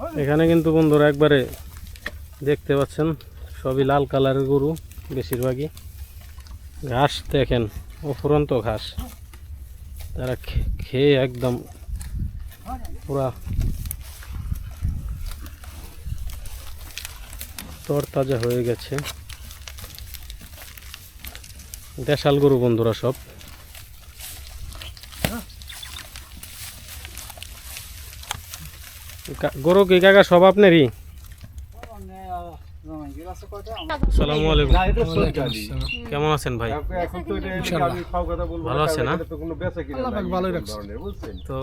এখানে কিন্তু বন্ধুরা একবারে দেখতে পাচ্ছেন, সবই লাল কালারের গরু, বেশিরভাগই। ঘাস দেখেন, অফুরন্ত ঘাস। তারা খেয়ে একদম পুরা তরতাজা হয়ে গেছে। দেশাল গরু বন্ধুরা সব কা- গরু কি কাকা সব আপনারই? আসসালামু আলাইকুম। কেমন আছেন ভাই? ভালো আছে না? তো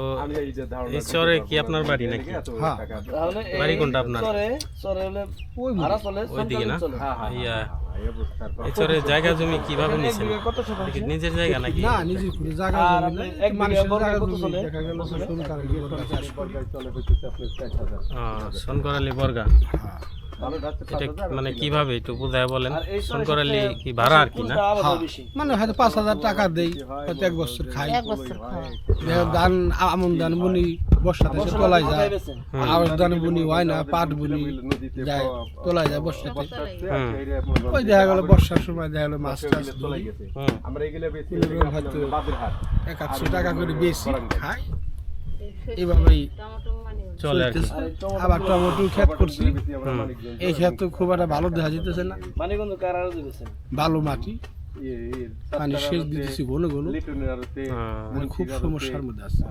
এই চরে কি আপনার বাড়ি নাকি? হ্যাঁ। বাড়ি কোনটা আপনার? ওইদিকে না? ইয়া। এই জায়গা জমি কীভাবে নিছেন? কি নিজের জায়গা নাকি? না নিজের করে জায়গা জমি এক মানুষের জায়গা কত চলে? দেখা গেল যে শুরু বর্গা চাষ করে। সোনকরালি বর্গা। এটা কি- মানে কীভাবে একটু বুঝায় বলেন? সোনকরালি কি ভাড়া আর কি না? হ্যাঁ। মানে হয়তো পাঁচ হাজার টাকা দেই হয়তো এক বছর খাই। ধান আমন ধান বুনি বর্ষাতে সে তোলাই যায়। আউশ ধান বুনি হয় না পাট বুনি যায় তোলাই যায় বর্ষাতে। ওই দেখা গেল বর্ষার সময় দেখা গেল মাছ টাছ ধরি। হয়তো এক টাকা করে বেশি খাই এইভাবেই চলে। আবার টমেটো ক্ষেত করছি। এই ক্ষেত তো খুব একটা ভালো দেখা যেতেছে না। বালু মাটি পানি সেচ দিতেছি ঘন ঘন। হ্যাঁ। মানে খুব সমস্যার মধ্যে আছে।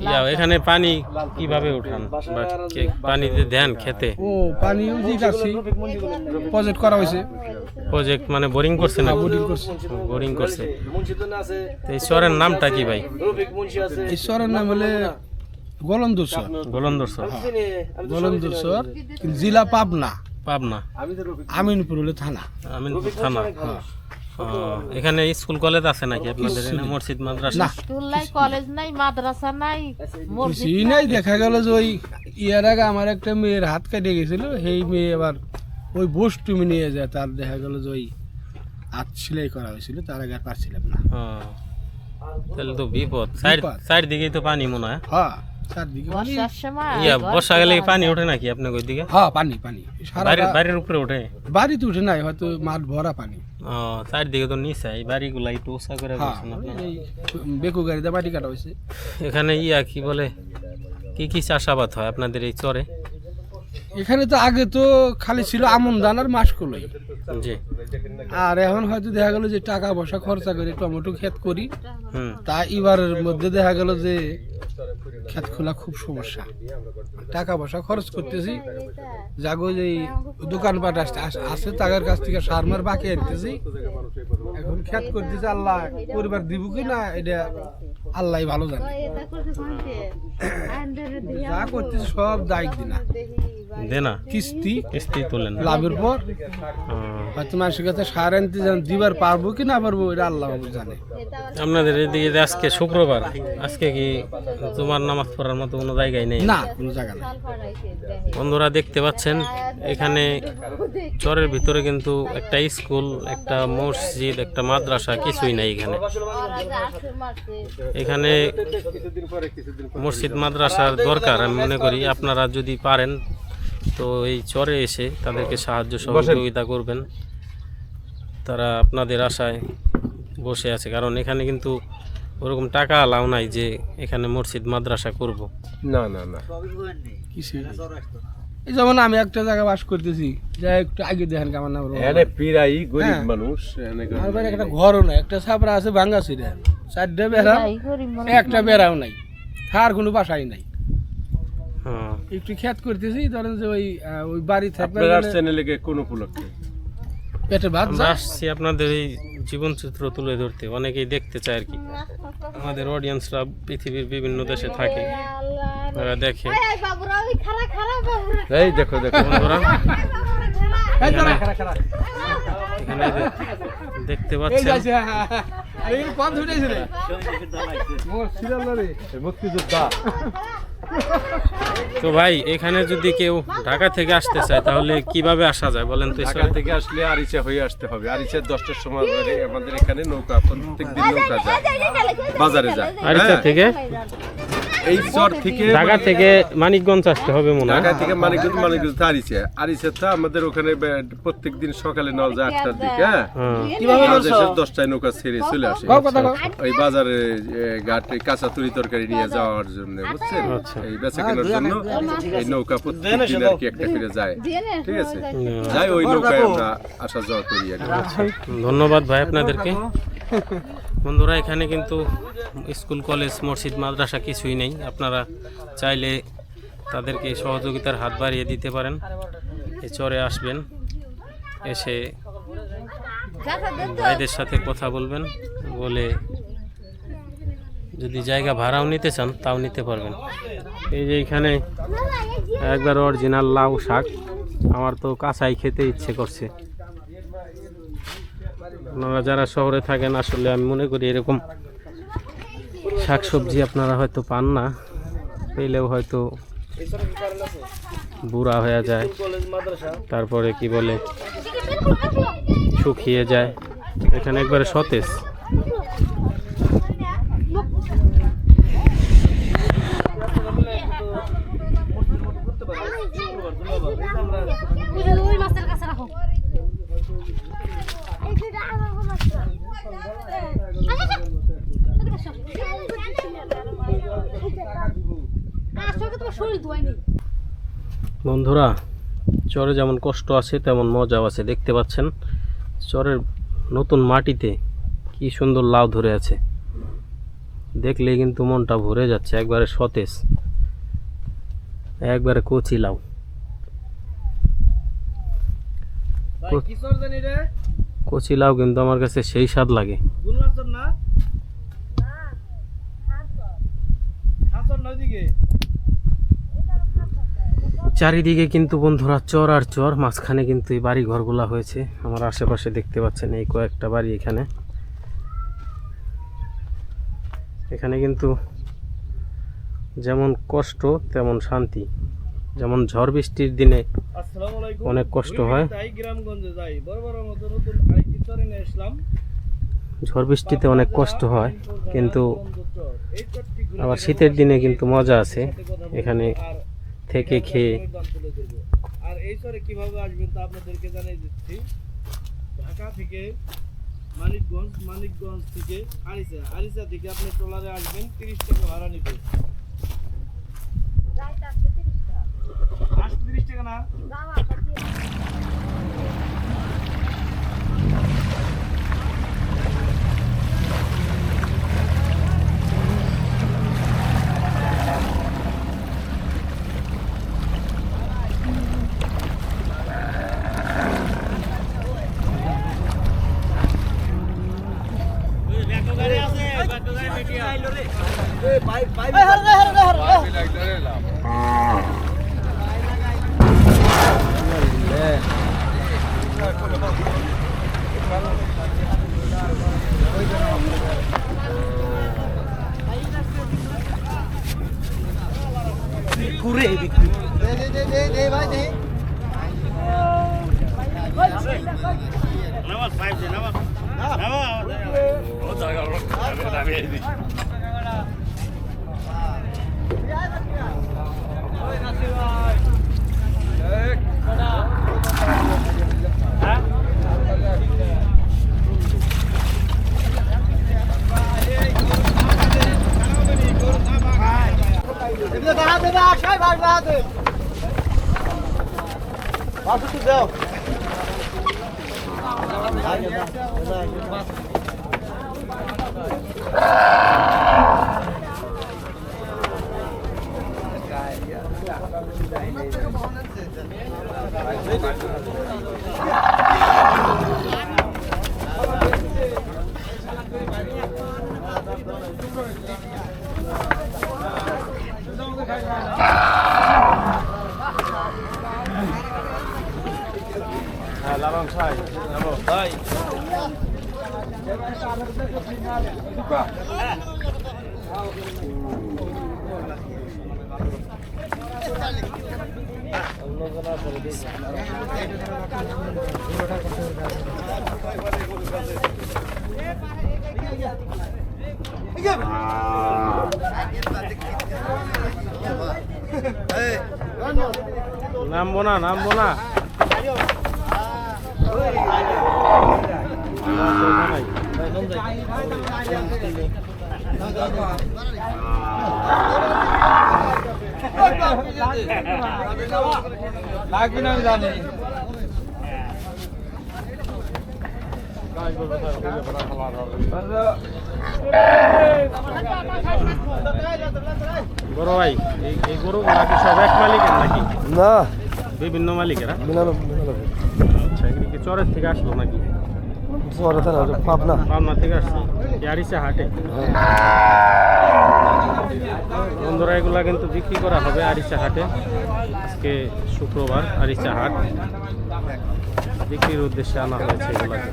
ইয়া এখানে পানি কীভাবে উঠান? বা কে- পানি যে দেন খেতে? ও পানি উজি কাটছি প্রজেক্ট করা হয়েছে। প্রজেক্ট মানে বোরিং করছে না? বোর্ডিং করছে। বোরিং করছে। তো এই চরের নামটা কি ভাই? রফিক মুন্সি ঈশ্বরের নাম হলে গোলন্দর সর গোলন্দর চিনি, গোলন্দর সর জেলা পাবনা। পাবনা। আমিনপুর হলে থানা। আমিনপুর থানা। এখানে স্কুল কলেজ আছে নাকি আপনাদের? মসজিদ মাদ্রাসা? স্কুল নাই কলেজ নাই মাদ্রাসা নাই মসজিদ কিছুই নাই। দেখা গেল যে ওই ইয়ার আগে আমার একটা মেয়ের হাত কেটে গেছিল সেই মেয়ে আবার ওই বস্তুমি নিয়ে যায় তার দেখা গেল যে ওই হাত সেলাই করা হয়েছিল তার আগে আর পারছিলাম না। তাহলে তো বিপদ। সাইড। সাইড দিকেই তো পানি মনে হয়। হ্যাঁ। বর্ষার সময় ইয়া পানি ওঠে নাকি আপনার ওই দিকে? হ্যাঁ পানি পানি। বাড়ির বাড়ির উপরে ওঠে? বাড়িতে উঠে নাই হয়তো মাঠ ভরা পানি। ও চারদিকে তো নিচে এই বাড়িগুলা একটু উঁচা করে হ্যাঁ। এই বেকু গাড়িতে মাটি কাটা হয়েছে। এখানে ইয়া কি বলে কি কি চাষাবাদ হয় আপনাদের এই চরে? এখানে তো আগে তো খালি ছিল আমন ধান আর মাসকলাই। জি। আর এখন হয়তো দেখা গেল যে টাকা পয়সা খরচা করে টমেটো ক্ষেত করি। তা এবারের মধ্যে দেখা গেল যে ক্ষেত খোলা খুব সমস্যা। টাকা পয়সা খরচ করতেছি। যাগো যে এই দোকানপাট আসতে- আস- আছে তাদের কাছ থেকে সার মার বাকি আনতেছি। এখন খেত করতেছি আল্লাহ পরিবার দিব কি না এটা আল্লাহ ভালো জানে। যা করতেছি সব দায়িত্ব দিনা। কিস্তি? কিস্তি তোলেন। লাভের পর? হয়তো মানুষের কাছে সার আনতে দিবার পারব কি না পারব এটা আল্লাহ জানে। আপনাদের এদিকে আজকে শুক্রবার আজকে কি তোমার নামাজ পড়ার মতো কোনো জায়গায় নেই? না কোনো জায়গা না বন্ধুরা দেখতে পাচ্ছেন এখানে চরের ভিতরে কিন্তু একটা স্কুল একটা মসজিদ একটা মাদ্রাসা কিছুই নাই এখানে। এখানে মসজিদ মাদ্রাসার দরকার আমি মনে করি। আপনারা যদি পারেন তো এই চরে এসে তাদেরকে সাহায্য সহযোগিতা করবেন। তারা আপনাদের আশায় বসে আছে কারণ এখানে কিন্তু ওরকম টাকা আলাও নাই যে এখানে মসজিদ মাদ্রাসা করব। না না না। এই যেমন আমি একটা জায়গা বাস করতেছি যা একটু আগে দেখেন কেমন নাম এনে পিরাই গরিব হ্যাঁ। মানুষ আমার একটা ঘরও নাই একটা ছাপড়া আছে ভাঙ্গা ছিঁড়ে। চারটে বেড়া একটা বেড়াও নাই আর কোনো বাসাই নাই। একটু খেত করতেছি ধরেন যে ওই ওই বাড়ি থাকবে আপনার লেগে কোন উপলক্ষে? পেটে ভাত আসছি আপনাদের এই জীবনচিত্র তুলে ধরতে অনেকেই দেখতে চায় আর কি। আমাদের অডিয়েন্সরা পৃথিবীর বিভিন্ন দেশে থাকে। তারা দেখে। এই দেখো দেখো। বন্ধুরা এখানে দেখতে পাচ্ছেন। যাচ্ছে, হ্যাঁ, হ্যাঁ, হ্যাঁ। মুক্তিযোদ্ধা। তো ভাই এখানে যদি কেউ ঢাকা থেকে আসতে চায় তাহলে কীভাবে আসা যায় বলেন তো ঢাকা থেকে আসলে আরিচা হয়ে আসতে হবে আরিচা দশটার সময় ধরে আমাদের এখানে নৌকা প্রত্যেক দিন নৌকা যায় বাজারে যায় আরিচা হ্যাঁ, থেকে এই চর থেকে ঢাকা থেকে মানিকগঞ্জ আসতে হবে মনে ঢাকা থেকে মানিকগঞ্জ মানিকগঞ্জ তো আরিছে আরিছে তো আমাদের ওখানে প্রত্যেক দিন সকালে নেওয়া যায় আটটার দিকে হ্যাঁ? হ্যাঁ। দশটায় নৌকা ছেড়ে চলে আসে। ওই বাজারে ঘাটে কাঁচা তুরি তরকারি নিয়ে যাওয়ার জন্য বুঝছেন? আচ্ছা। এই বেচা কেনার জন্য এই নৌকা প্রত্যেক দিন আর কি একটা করে যায়। ঠিক আছে? যাই ওই নৌকায় আমরা আসা যাওয়া করি ধন্যবাদ ভাই আপনাদেরকে। বন্ধুরা, এখানে কিন্তু স্কুল, কলেজ, মসজিদ, মাদ্রাসা কিছুই নেই। আপনারা চাইলে তাদেরকে সহযোগিতার হাত বাড়িয়ে দিতে পারেন। এই চরে আসবেন, এসে ভাইদের সাথে কথা বলবেন, বলে যদি জায়গা ভাড়াও নিতে চান, তাও নিতে পারবেন। এই যে এখানে একবার অরিজিনাল লাউ শাক, আমার তো কাঁচাই খেতে ইচ্ছে করছে। আপনারা যারা শহরে থাকেন, আসলে আমি মনে করি এরকম শাকসবজি আপনারা হয়তো পান না, পেলেও হয়তো বুড়া হয়ে যায়, তারপরে কি বলে, শুকিয়ে যায়। এখানে একবারে সতেজ ওই মাছের কাছে রাখো তোমার শরীর ধোয়াইনি বন্ধুরা চরে যেমন কষ্ট আছে তেমন মজাও আছে দেখতে পাচ্ছেন? চরের নতুন মাটিতে কি সুন্দর লাউ ধরে আছে। দেখলে কিন্তু মনটা ভরে যাচ্ছে একবারে সতেজ একবারে কচি লাউ। কচি লাউ কিন্তু আমার কাছে সেই স্বাদ লাগে। না? চারিদিকে কিন্তু বন্ধুরা চর আর চর মাঝখানে কিন্তু এই বাড়ি ঘরগুলা হয়েছে। আমার আশেপাশে দেখতে পাচ্ছেন এই কয়েকটা বাড়ি এখানে। এখানে কিন্তু যেমন কষ্ট তেমন শান্তি। যেমন ঝড় বৃষ্টির দিনে অনেক কষ্ট হয়। ঝড় বৃষ্টিতে অনেক কষ্ট হয় কিন্তু আবার শীতের দিনে কিন্তু মজা আছে। এখানে থেকে খেয়ে। আর এই সরে কীভাবে আসবেন তা আপনাদেরকে জানিয়ে দিচ্ছি। ঢাকা থেকে মানিকগঞ্জ মানিকগঞ্জ থেকে আরিসা। আরিসা থেকে আপনি ট্রলারে আসবেন তিরিশ টাকা ভাড়া নিতে। আসতে তিরিশ টাকা না? ভিক্ষু রে ভিক্ষু Thank you. Passa o tudão. Vai, vai, vai. নামবো না নামবো না Thank you. লাগবে না আমি জানি। বড় ভাই এই এই গরুগুলা কি সব এক মালিকের নাকি? না। বিভিন্ন মালিকেরা মিলানো আচ্ছা এগুলি চরের থেকে আসলো নাকি? পরে তারা পাবনা। পাবনা থেকে ইয়ারিসে হাটে। বন্ধুরা এগুলা কিন্তু বিক্রি করা হবে আরিচা হাটে। আজকে শুক্রবার আরিচা হাট। বিক্রির উদ্দেশ্যে আনা হয়েছে এগুলাকে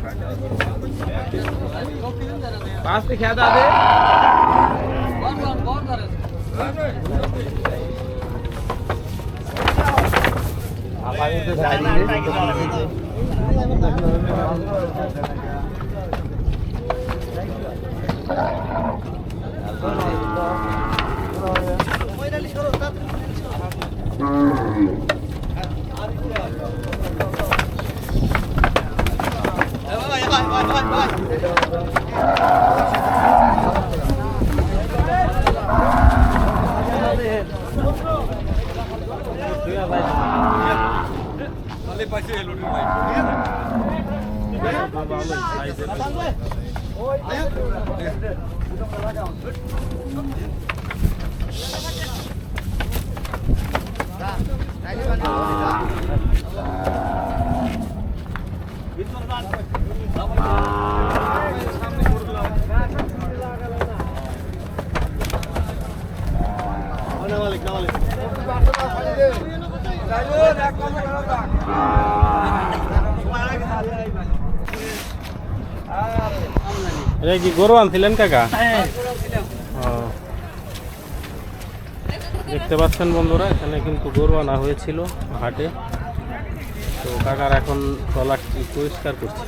কি গরু আনছিলেন কাকা? ও। দেখতে পাচ্ছেন বন্ধুরা এখানে কিন্তু গরু আনা হয়েছিল হাটে। তো কাকার এখন ট্রলারটি পরিষ্কার করছে।